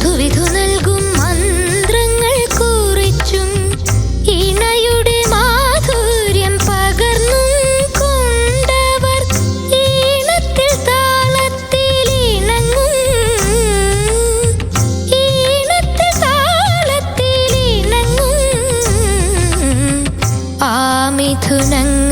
സുവിധു നൽകും മന്ത്രങ്ങൾ കുറിച്ചും ഇണയുടെ മാധുര്യം പകർന്നും കൊണ്ടവർ ഈണത്തിൽ താളത്തിൽ ഇണങ്ങും. ഈണത്തിൽ താളത്തിൽ ഇണങ്ങും. ആ മിഥുനങ്ങളെ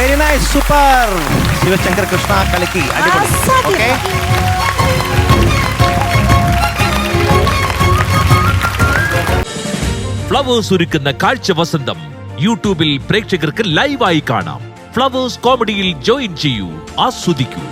very nice super Shivashankar Krishna കലക്കി. അടിപൊളി. ഓക്കെ ഫ്ലവേഴ്സ് ഒരുക്കുന്ന കാഴ്ച വസന്തം യൂട്യൂബിൽ പ്രേക്ഷകർക്ക് ലൈവായി കാണാം. ഫ്ലവേഴ്സ് കോമഡിയിൽ ജോയിൻ ചെയ്യൂ ആസ്വദിക്കൂ.